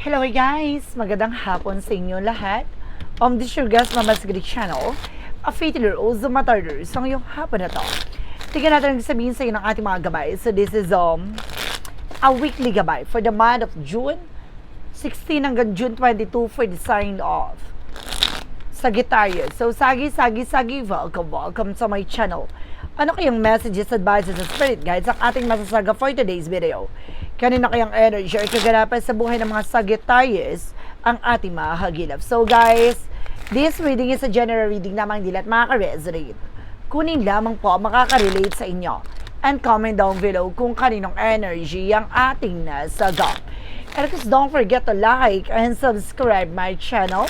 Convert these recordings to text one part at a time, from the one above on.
Hello guys! Magandang hapon sa inyo lahat. Um, this is your guest, Mama Sigrid Channel. A faithful o Zumatarders. So ngayong hapon na to, tignan natin ang sabihin sa inyo ng ating mga gabay. So this is um a weekly gabay for the month of June 16 hanggang June 22 for the sign off. Sagittarius. So, Sagi, Sagi, Sagi, welcome, welcome to my channel. Ano kayang messages, advices, and spirit guides ang ating masasaga for today's video? Kanina kayang energy or kaganapan sa buhay ng mga Sagittarius ang ating mahagilap. So guys, this reading is a general reading lamang hindi lahat makaka-resonate. Kunin lamang po ang makaka-relate sa inyo. And comment down below kung kaninong energy ang ating nasaga. And course, don't forget to like and subscribe my channel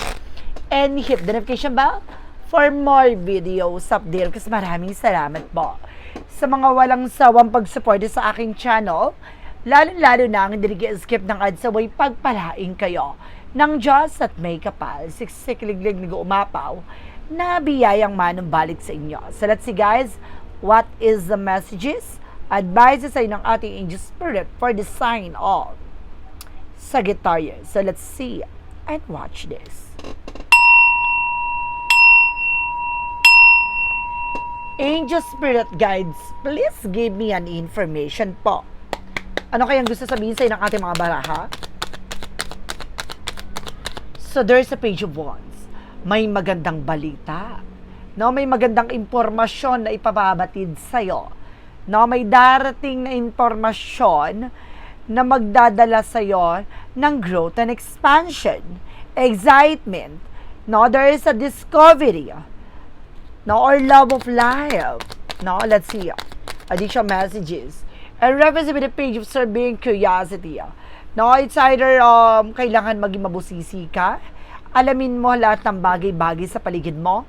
and hit the notification bell for more videos update kasi maraming salamat po sa mga walang sawang pagsuporta sa aking channel lalo-lalo na ang skip ng ads away pagpalaing kayo ng Diyos at may kapal siksikliglig nag umapaw na biyayang manumbalik sa inyo. So let's see guys, what is the messages? Advices ay ng ating angel spirit for the sign of Sagittarius. So let's see and watch this. Angel Spirit Guides, please give me an information po. Ano kayang gusto sabihin sa ng ating mga baraha? So there's a page of wands. May magandang balita. No, may magandang impormasyon na ipababatid sa'yo. No, may darating na impormasyon na magdadala sa'yo ng growth and expansion, excitement. No, there is a discovery no, or love of life. No, let's see. Additional messages. And reference with the page of surveying curiosity. No, it's either um, kailangan maging mabusisi ka, alamin mo lahat ng bagay-bagay sa paligid mo,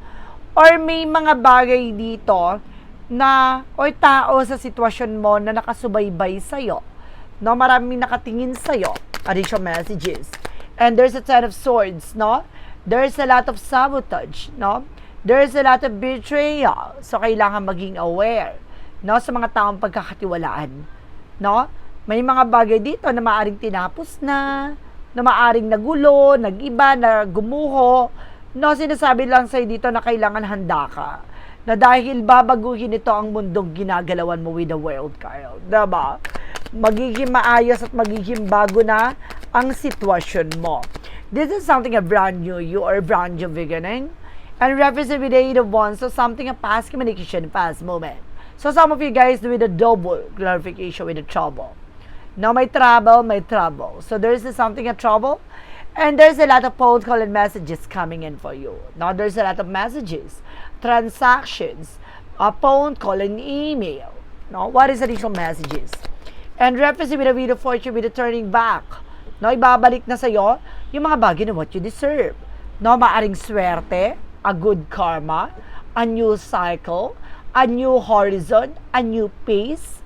or may mga bagay dito na, or tao sa sitwasyon mo na nakasubaybay sa'yo. No, maraming nakatingin sa'yo. Additional messages. And there's a ten of swords, no? There's a lot of sabotage, no? There's a lot of betrayal. So, kailangan maging aware, no, sa mga taong pagkakatiwalaan, no? May mga bagay dito na maaring tinapos na, na maaring nagulo, nagiba, na gumuho, no, sinasabi lang sa'yo dito na kailangan handa ka. Na dahil babaguhin ito ang mundong ginagalawan mo with the world, Kyle. Diba? Magiging maayos at magiging bago na ang sitwasyon mo. This is something a brand new you or brand new beginning and represent with the eight of wands, so something a past communication, past moment. So some of you guys do with a double clarification with the trouble. Now my trouble, my trouble. So there's something a trouble, and there's a lot of phone call and messages coming in for you. Now there's a lot of messages, transactions, a phone call and email. No, what is additional messages? And represent with a of fortune with a turning back. No, ibabalik na sa'yo yung mga bagay na what you deserve. No, maaring swerte, a good karma, a new cycle, a new horizon, a new pace.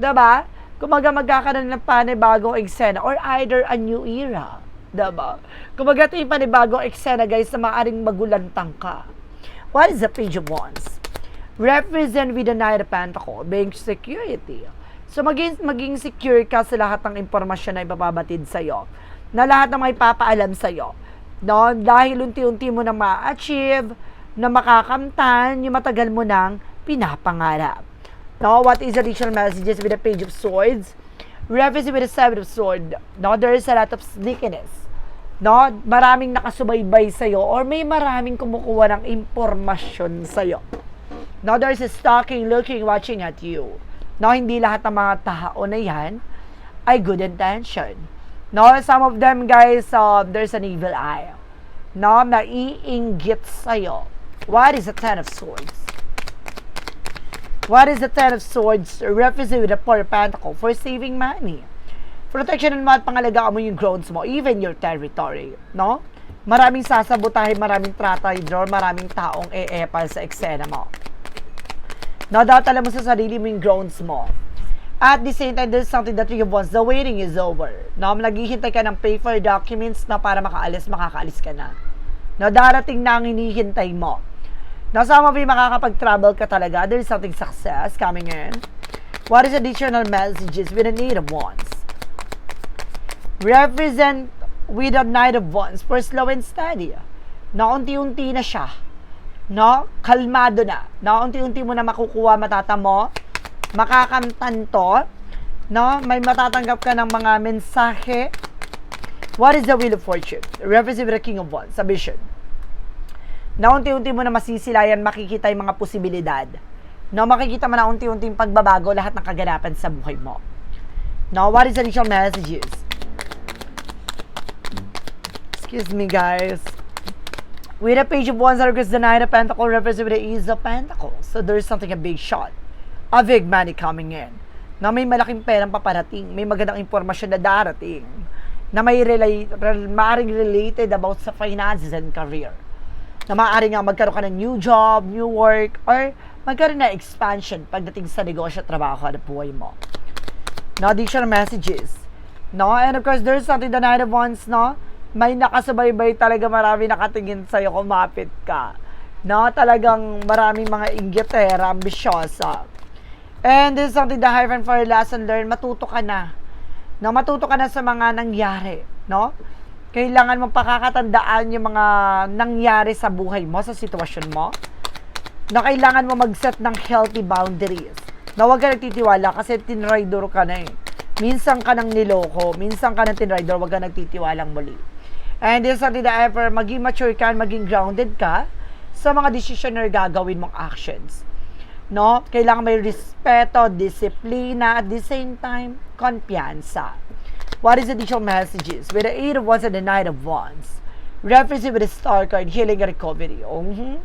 Diba? Kumaga magkakaroon ng panibagong eksena or either a new era. Diba? Kumaga ito yung panibagong eksena guys na maaring magulantang ka. What is the page of wands? Represent with the Knight of Pentacles, being security. So maging, maging secure ka sa lahat ng impormasyon na ipapabatid sa'yo. Na lahat na may papaalam sa'yo no? Dahil unti-unti mo na ma-achieve, na makakamtan, yung matagal mo nang pinapangarap. No? What is additional messages with the Page of Swords? Reference with the Seven of Swords. No? There is a lot of sneakiness. No? Maraming nakasubaybay sa'yo or may maraming kumukuha ng impormasyon sa'yo. No? There is a stalking, looking, watching at you. No? Hindi lahat ng mga tao na yan ay good intention. No, some of them guys, uh, there's an evil eye. No, naiinggit sa'yo. What is the Ten of Swords? What is the Ten of Swords represent with the Four of Pentacles for saving money? Protection mo at pangalagaan mo yung grounds mo, even your territory. No? Maraming sasabotahin, maraming tratay draw, maraming taong e-epal sa eksena mo. No, dapat alam mo sa sarili mo yung grounds mo. At the same time, there's something that you want. The waiting is over. No, naghihintay ka ng paper documents na para makaalis, makakaalis ka na. No, darating na ang hinihintay mo. Now, some of you makakapag-travel ka talaga. There's something success coming in. What is additional messages with the need of wands? Represent with a Knight of Wands for slow and steady. Na unti-unti na siya. No? Kalmado na. Na unti-unti mo na makukuha matata mo. Makakamtan to. No? May matatanggap ka ng mga mensahe. What is the Wheel of Fortune? Represent the King of Wands, sa vision. Na unti-unti mo na masisilayan, makikita yung mga posibilidad. No, makikita mo na unti-unting pagbabago lahat ng kaganapan sa buhay mo. Now, what is the initial messages? Excuse me, guys. With a page of wands, that regards the Knight of Pentacles, represents the Ace of Pentacles. So, there's something, a big shot. A big money coming in. Na may malaking perang paparating. May magandang impormasyon na darating. Na may relate, rel- maaring related about sa finances and career. Na maaring nga magkaroon ka ng new job, new work, or magkaroon na expansion pagdating sa negosyo at trabaho at buhay mo. No, additional messages. No, and of course, there's something the Nine of Wands, no? May nakasubaybay talaga marami nakatingin sa'yo kumapit ka. No, talagang maraming mga inggitera, ambisyosa. And this is something the Hierophant for lesson learned, matuto ka na. No, matuto ka na sa mga nangyari, no? Kailangan mo pakakatandaan yung mga nangyari sa buhay mo, sa sitwasyon mo. Na kailangan mo mag-set ng healthy boundaries. Na huwag ka nagtitiwala kasi tinrider ka na eh. Minsan ka nang niloko, minsan ka nang tinrider, huwag ka nagtitiwalang muli. And this is something that ever, maging mature ka, maging grounded ka sa mga decision na gagawin mong actions. No? Kailangan may respeto, disiplina, at the same time, kumpiyansa. What is the additional messages? With the Eight of Wands and the Knight of Wands. Referencing with the Star card, healing and recovery. Mhm.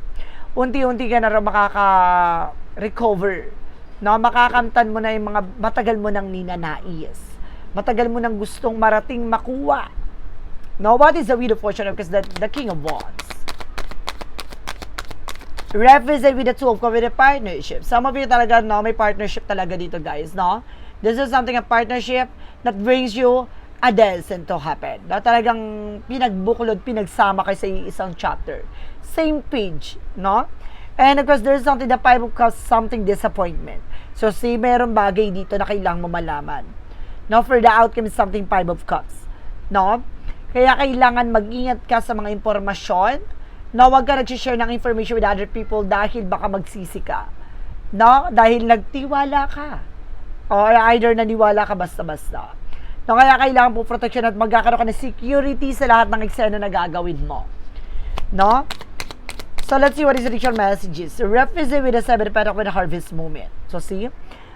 Unti-unti ka na rin makaka-recover. No? Makakamtan mo na yung mga matagal mo nang ninanais. Matagal mo nang gustong marating makuha. No, what is the Wheel of Fortune? Because the, the King of Wands. Represent with the two of a partnership. Some of you talaga, no, may partnership talaga dito, guys, no? This is something, a partnership that brings you a destined to happen. No, talagang pinagbuklod, pinagsama kayo sa isang chapter. Same page, no? And of course, there's something, the Five of Cups, something disappointment. So, see, meron bagay dito na kailangan mo malaman. No, for the outcome is something Five of Cups. No? Kaya kailangan mag-ingat ka sa mga impormasyon na huwag ka nag-share ng information with other people dahil baka magsisi ka. No? Dahil nagtiwala ka. Or either naniwala ka basta-basta. No, kaya kailangan po protection at magkakaroon ka ng security sa lahat ng eksena na gagawin mo. No? So let's see what is the additional messages. Represent with the seven pentacles with the harvest moment. So see,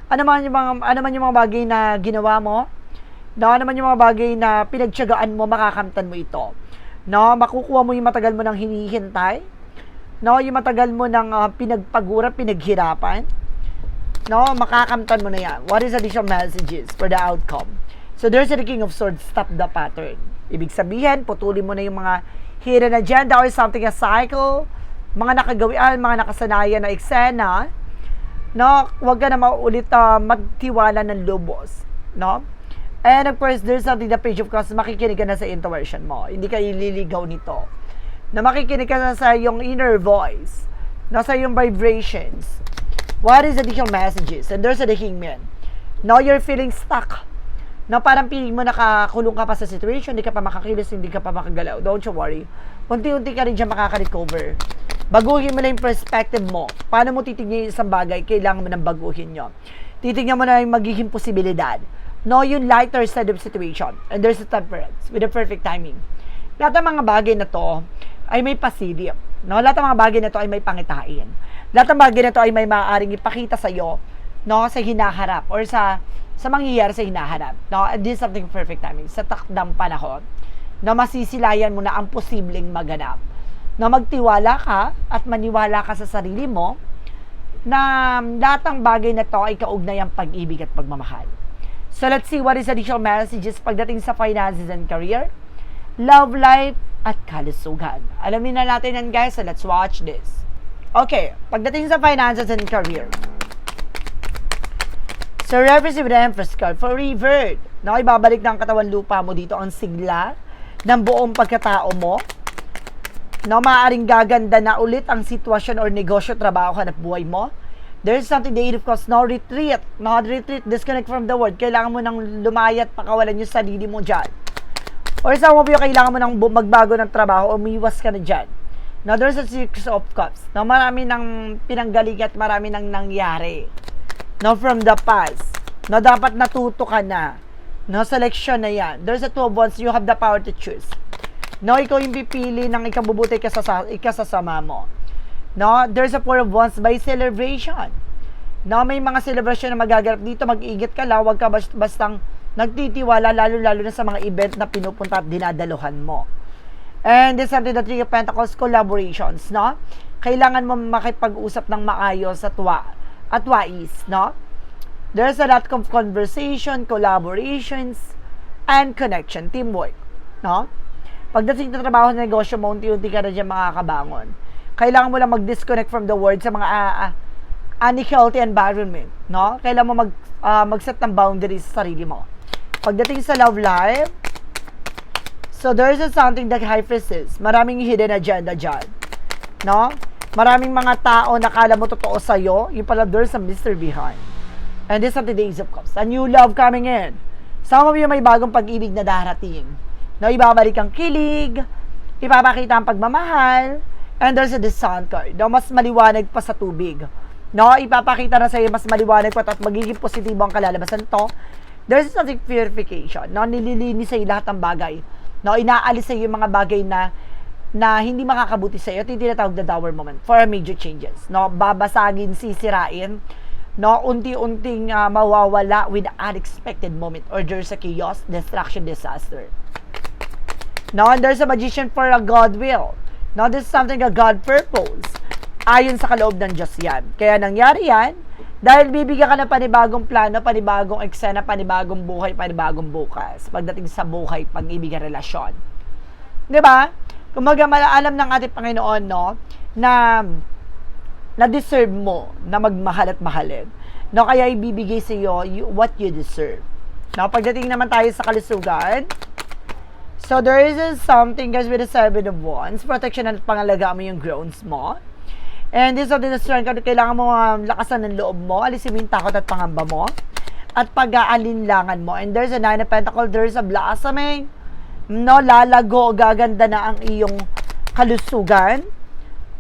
ano man yung mga ano man yung mga bagay na ginawa mo, no, ano man yung mga bagay na pinagtiyagaan mo, makakamtan mo ito. No, makukuha mo yung matagal mo nang hinihintay. No, yung matagal mo nang uh, pinagpagura, pinaghirapan. No, makakamtan mo na yan. What is additional messages for the outcome? So there's the King of Swords, stop the pattern. Ibig sabihin, putulin mo na yung mga hidden agenda or something a cycle, mga nakagawian, mga nakasanayan na eksena, no, wag ka na maulit uh, magtiwala ng lubos, no? And of course, there's something the page of cups, makikinig ka na sa intuition mo. Hindi ka ililigaw nito. Na makikinig ka na sa yung inner voice, na sa yung vibrations. What is the additional messages? And there's the hangman. Now you're feeling stuck. Na parang feeling mo nakakulong ka pa sa situation, hindi ka pa makakilos, hindi ka pa makagalaw. Don't you worry. Unti-unti ka rin dyan makaka-recover. Baguhin mo na yung perspective mo. Paano mo titignan yung isang bagay, kailangan mo nang baguhin nyo. Titignan mo na yung magiging posibilidad. No, yung lighter side of situation. And there's a temperance with the perfect timing. Lahat ng mga bagay na to ay may pasilip. No, lahat ng mga bagay na to ay may pangitain. Lahat ng bagay na to ay may maaaring ipakita sa iyo no, sa hinaharap or sa sa mangyayari sa hinaharap. No, and this is something perfect timing. Sa takdang panahon, na masisilayan mo na ang posibleng maganap. Na magtiwala ka at maniwala ka sa sarili mo na lahat ng bagay na to ay kaugnay ang pag-ibig at pagmamahal. So let's see what is additional messages pagdating sa finances and career, love life, at kalusugan. Alamin na natin yan guys, so let's watch this. Okay, pagdating sa finances and career, So, reference with Empress card for revert. No, ibabalik ng katawan lupa mo dito ang sigla ng buong pagkatao mo. No, maaaring gaganda na ulit ang sitwasyon or negosyo, trabaho, hanap buhay mo. There's something the of course, no retreat. No retreat, disconnect from the world. Kailangan mo nang lumayat, pakawalan yung sarili mo dyan. Or sa mo kailangan mo ng bu- magbago ng trabaho, umiwas ka na dyan. Now, there's a six of cups. Now, marami ng pinanggaling at marami nang nangyari. Now, from the past. Now, dapat natuto ka na. No, selection na yan. There's a two of wands, you have the power to choose. No, ikaw yung pipili ng ikabubuti ka sa ikasasama mo. No, there's a four of wands by celebration. No, may mga celebration na magaganap dito, mag-ingat ka lang, huwag ka bas- bastang nagtitiwala, lalo-lalo na sa mga event na pinupunta at dinadaluhan mo. And this something that Three of Pentacles collaborations, no? Kailangan mo makipag-usap ng maayos at wa at wais, no? There's a lot of conversation, collaborations, and connection, teamwork, no? Pagdating sa trabaho sa negosyo mo, unti-unti ka na dyan makakabangon. Kailangan mo lang mag-disconnect from the world sa mga uh, uh, unhealthy environment, no? Kailangan mo mag, uh, mag-set ng boundaries sa sarili mo. Pagdating sa love life, So there's a something that is. Maraming hidden agenda dyan. No? Maraming mga tao na kala mo totoo sa'yo, yung pala there's a mystery behind. And this is the days of cups. A new love coming in. Some of you may bagong pag-ibig na darating. No, ibabalik ang kilig, ipapakita ang pagmamahal, and there's a sun card. No, mas maliwanag pa sa tubig. No, ipapakita na sa'yo mas maliwanag pa at magiging positibo ang kalalabasan to. There's something purification. No, nililinis sa'yo lahat ng bagay No, inaalis sa yung mga bagay na na hindi makakabuti sa iyo. Ito yung tinatawag na downward moment for major changes. No, babasagin, sisirain. No, unti-unting uh, mawawala with unexpected moment or there's a chaos, destruction, disaster. No, and there's a magician for a God will. No, this is something a God purpose. Ayon sa kaloob ng Diyos yan. Kaya nangyari yan, dahil bibigyan ka ng panibagong plano, panibagong eksena, panibagong buhay, panibagong bukas. Pagdating sa buhay, pag-ibig at relasyon. Di ba? Kumaga, alam ng ating Panginoon, no, na na-deserve mo na magmahal at mahalin. No, kaya ibibigay sa iyo what you deserve. No, pagdating naman tayo sa kalusugan, so there is something guys with the seven of wands, protection at pangalaga mo yung grounds mo. And this is the strength ka, kailangan mo um, lakasan ng loob mo, alisin mo yung takot at pangamba mo, at pag-aalinlangan mo. And there's a nine of pentacles, there's a blossoming, no, lalago, gaganda na ang iyong kalusugan.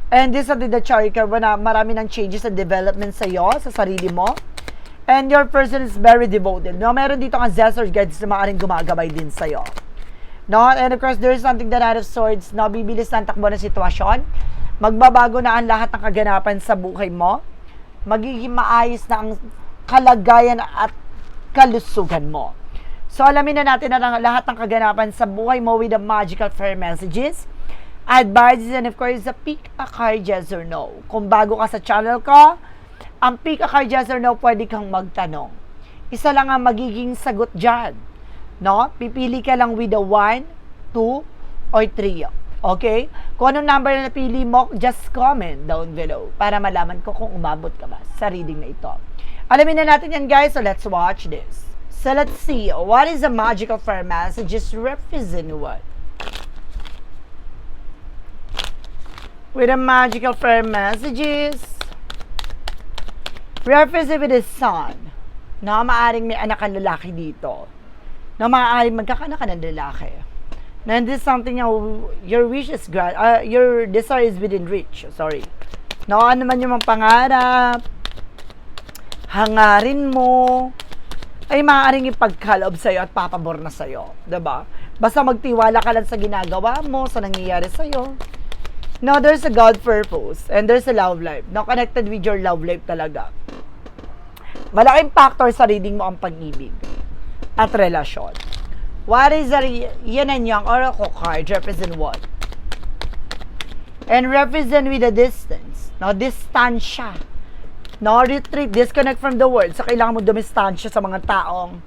And this is the chart card na marami ng changes and development sa iyo, sa sarili mo. And your person is very devoted. No, meron dito ang Zestor guides na maaaring gumagabay din sa iyo. No, and of course, there is something that out of swords, no, bibilis ng takbo ng sitwasyon magbabago na ang lahat ng kaganapan sa buhay mo, magiging maayos na ang kalagayan at kalusugan mo. So, alamin na natin na lahat ng kaganapan sa buhay mo with the magical fair messages, advices, and of course, the pick a card yes or no. Kung bago ka sa channel ko, ang pick a card yes or no, pwede kang magtanong. Isa lang ang magiging sagot dyan. No? Pipili ka lang with the 1, 2, or 3. Okay? Kung anong number na napili mo, just comment down below para malaman ko kung umabot ka ba sa reading na ito. Alamin na natin yan guys, so let's watch this. So let's see, what is the magical fire messages represent what? With the magical fire messages, represent with the sun, na maaring may anak ang lalaki dito, na maaaring magkakanak ka ng lalaki And this is something na your wish is grant, uh, your desire is within reach. Sorry. No, ano man yung mga pangarap, hangarin mo, ay maaaring ipagkaloob sa'yo at papabor na sa'yo. ba? Diba? Basta magtiwala ka lang sa ginagawa mo, sa nangyayari sa'yo. No, there's a God purpose and there's a love life. No, connected with your love life talaga. Malaking factor sa reading mo ang pag-ibig at relasyon. What is the yin and yang oracle card represent what? And represent with a distance. No, distansya. No, retreat, disconnect from the world. So, kailangan mo dumistansya sa mga taong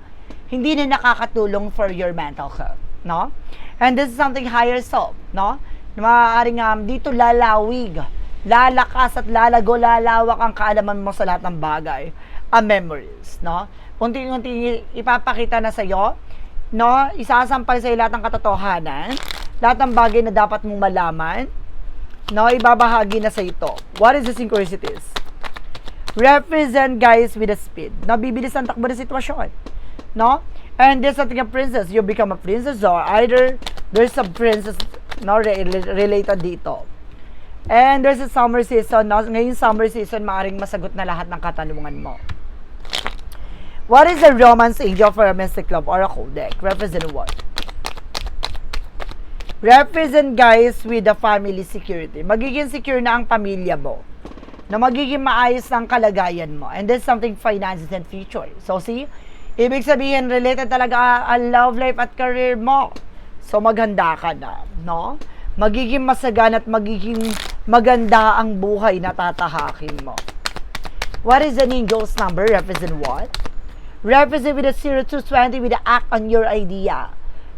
hindi na nakakatulong for your mental health. No? And this is something higher self. No? Maaaring um, dito lalawig, lalakas at lalago, lalawak ang kaalaman mo sa lahat ng bagay. Ang memories. No? Unti-unti ipapakita na sa iyo no, isasampal sa lahat ng katotohanan, lahat ng bagay na dapat mong malaman, no, ibabahagi na sa ito. What is the synchronicities? Represent guys with a speed. No, bibilis ang takbo ng sitwasyon. No? And there's something a princess. You become a princess or either there's a princess no, re- re- related dito. And there's a summer season. No? Ngayon summer season, maaring masagot na lahat ng katanungan mo. What is the romance angel for a mystic love oracle deck? Represent what? Represent guys with the family security. Magiging secure na ang pamilya mo. Na magiging maayos ang kalagayan mo. And there's something finances and future. So see, ibig sabihin related talaga ang love life at career mo. So maghanda ka na, no? Magiging masagan at magiging maganda ang buhay na tatahakin mo. What is the angel's number? Represent what? Represent with a 0 to 20 with the act on your idea.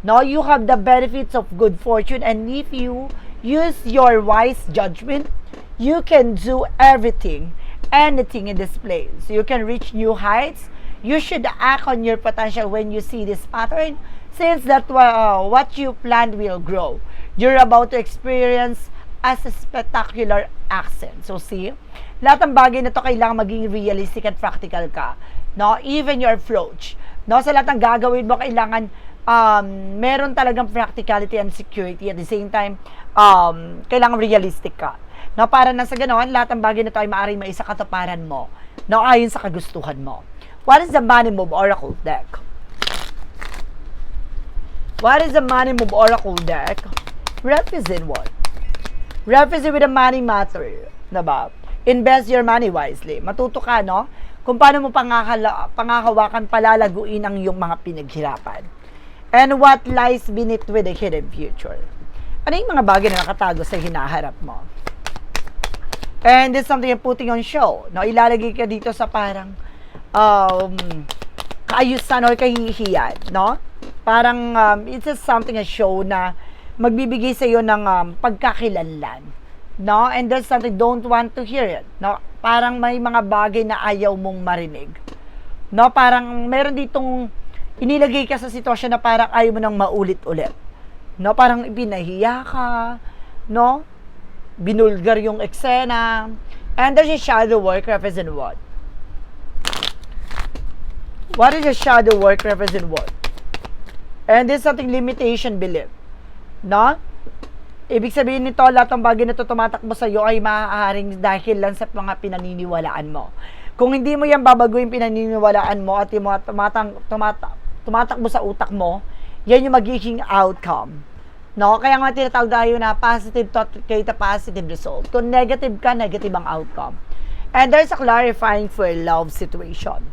Now you have the benefits of good fortune and if you use your wise judgment, you can do everything, anything in this place. You can reach new heights. You should act on your potential when you see this pattern since that uh, what you planned will grow. You're about to experience a spectacular accent. So see, lahat ng bagay na to kailangan maging realistic at practical ka. No, even your approach. No, sa lahat ng gagawin mo kailangan um, meron talagang practicality and security at the same time um, kailangan realistic ka. No, para na sa ganoon, lahat ng bagay na to ay maaaring maisa katuparan mo. No, ayon sa kagustuhan mo. What is the money move oracle deck? What is the money move oracle deck? Represent what? Represent with the money matter. Diba? Invest your money wisely. Matuto ka, no? Kung paano mo pangakala, pangakawakan palalaguin ang iyong mga pinaghirapan. And what lies beneath with the hidden future. Ano yung mga bagay na nakatago sa hinaharap mo? And this is something you're putting on show. No, ilalagay ka dito sa parang um, kaayusan or kahihiyan, no? Parang um, it's just something a show na magbibigay sa iyo ng um, pagkakilanlan. No? And there's something don't want to hear it. No? Parang may mga bagay na ayaw mong marinig. No? Parang meron ditong inilagay ka sa sitwasyon na parang ayaw mo nang maulit-ulit. No? Parang pinahiya ka, no? Binulgar yung eksena. And there's a shadow work represent what? What is a shadow work represent what? And there's something limitation belief. No? Ibig sabihin nito, lahat ng bagay na ito tumatakbo sa iyo ay maaaring dahil lang sa mga pinaniniwalaan mo. Kung hindi mo yan babaguhin pinaniniwalaan mo at yung mga tumatang, tumata, tumatakbo sa utak mo, yan yung magiging outcome. No? Kaya nga tinatawag tayo na positive thought create a positive result. Kung negative ka, negative ang outcome. And there's a clarifying for a love situation.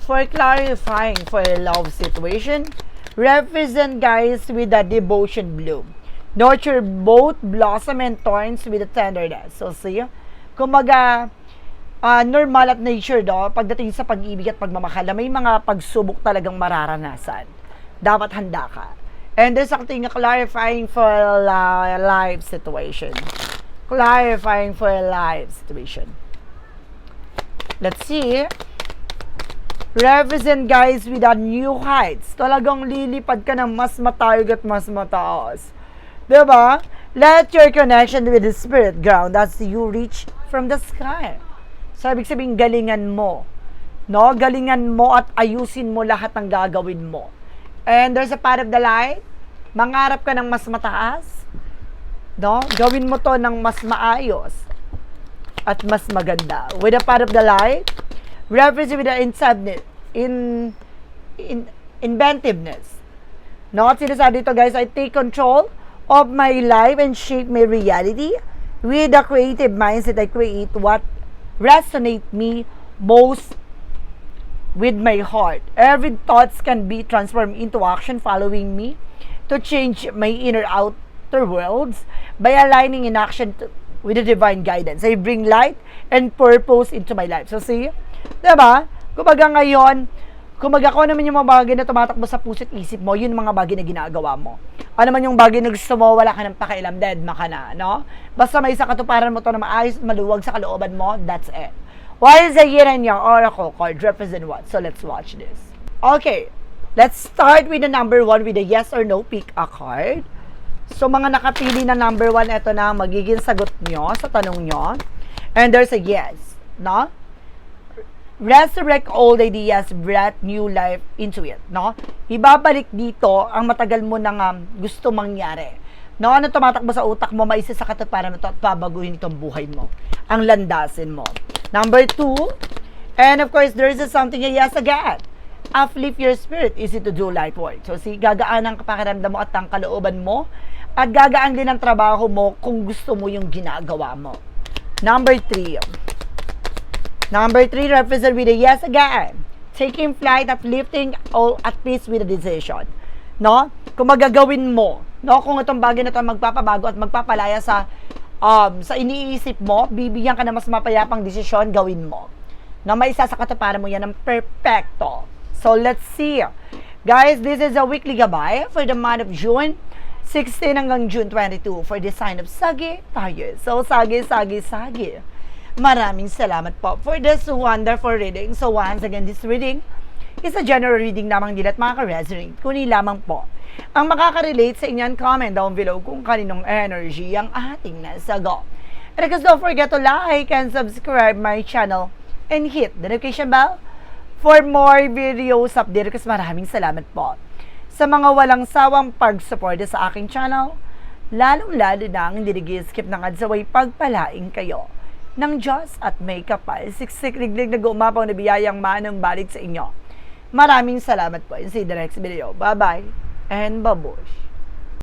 For clarifying for a love situation, represent guys with a devotion bloom. Nurture both blossom and thorns with a tenderness. So see, kumaga, uh, normal at nature do, pagdating sa pag-ibig at pagmamahal, na may mga pagsubok talagang mararanasan. Dapat handa ka. And there's something clarifying for a life situation. Clarifying for a life situation. Let's see. Represent guys with a new heights. Talagang lilipad ka ng mas matayog at mas mataas. Diba? Let your connection with the spirit ground as you reach from the sky. So, ibig sabihin, galingan mo. No? Galingan mo at ayusin mo lahat ng gagawin mo. And there's a part of the light. Mangarap ka ng mas mataas. No? Gawin mo to ng mas maayos at mas maganda. With a part of the light, represent with the insubness, in, in inventiveness. No, at sinasabi dito guys, I take control of my life and shape my reality with the creative mindset I create what resonate me most with my heart. Every thoughts can be transformed into action following me to change my inner outer worlds by aligning in action to, with the divine guidance. I bring light and purpose into my life. So see, Diba? Kumbaga ngayon, kumbaga kung ano naman yung mga bagay na tumatakbo sa puso't isip mo, yun mga bagay na ginagawa mo. Ano man yung bagay na gusto mo, wala ka ng pakialam, dead ma ka na, no? Basta may isa katuparan mo to na maayos, maluwag sa kalooban mo, that's it. What is the yin and yang oracle card represent what? So let's watch this. Okay, let's start with the number one with the yes or no pick a card. So mga nakapili na number one, ito na magiging sagot nyo sa tanong nyo. And there's a yes, no? Resurrect old ideas, breath new life into it, no? Ibabalik dito ang matagal mo nang um, gusto mangyari. No, ano tumatakbo sa utak mo, maisa sa katuparan mo to at babaguhin itong buhay mo. Ang landasin mo. Number two, and of course, there is something yes again. Uplift your spirit, easy to do light work. So, si gagaan ang pakiramdam mo at ang kalooban mo at gagaan din ang trabaho mo kung gusto mo yung ginagawa mo. Number three, Number three, represent with a yes again. Taking flight, uplifting, all at peace with a decision. No? Kung magagawin mo, no? Kung itong bagay na ito magpapabago at magpapalaya sa um, sa iniisip mo, bibigyan ka na mas mapayapang desisyon, gawin mo. No, may isa sa katuparan mo yan ng perfecto. So, let's see. Guys, this is a weekly gabay for the month of June 16 hanggang June 22 for the sign of Sagi tayo. So, Sagi, Sagi, Sagi. Maraming salamat po for this wonderful reading. So once again, this reading is a general reading lamang din at makaka-resonate. Kunin lamang po ang makaka-relate sa inyan, comment down below kung kaninong energy ang ating nasagot. And because don't forget to like and subscribe my channel and hit the notification bell for more videos update. Kasi maraming salamat po sa mga walang sawang pag-suporta sa aking channel, lalong-lalo na ang hindi nag-skip ng adsaway pagpalaing kayo ng Diyos at may kapal. Siksik liglig na gumapaw na biyayang manang balik sa inyo. Maraming salamat po. See you the next video. Bye-bye and babush.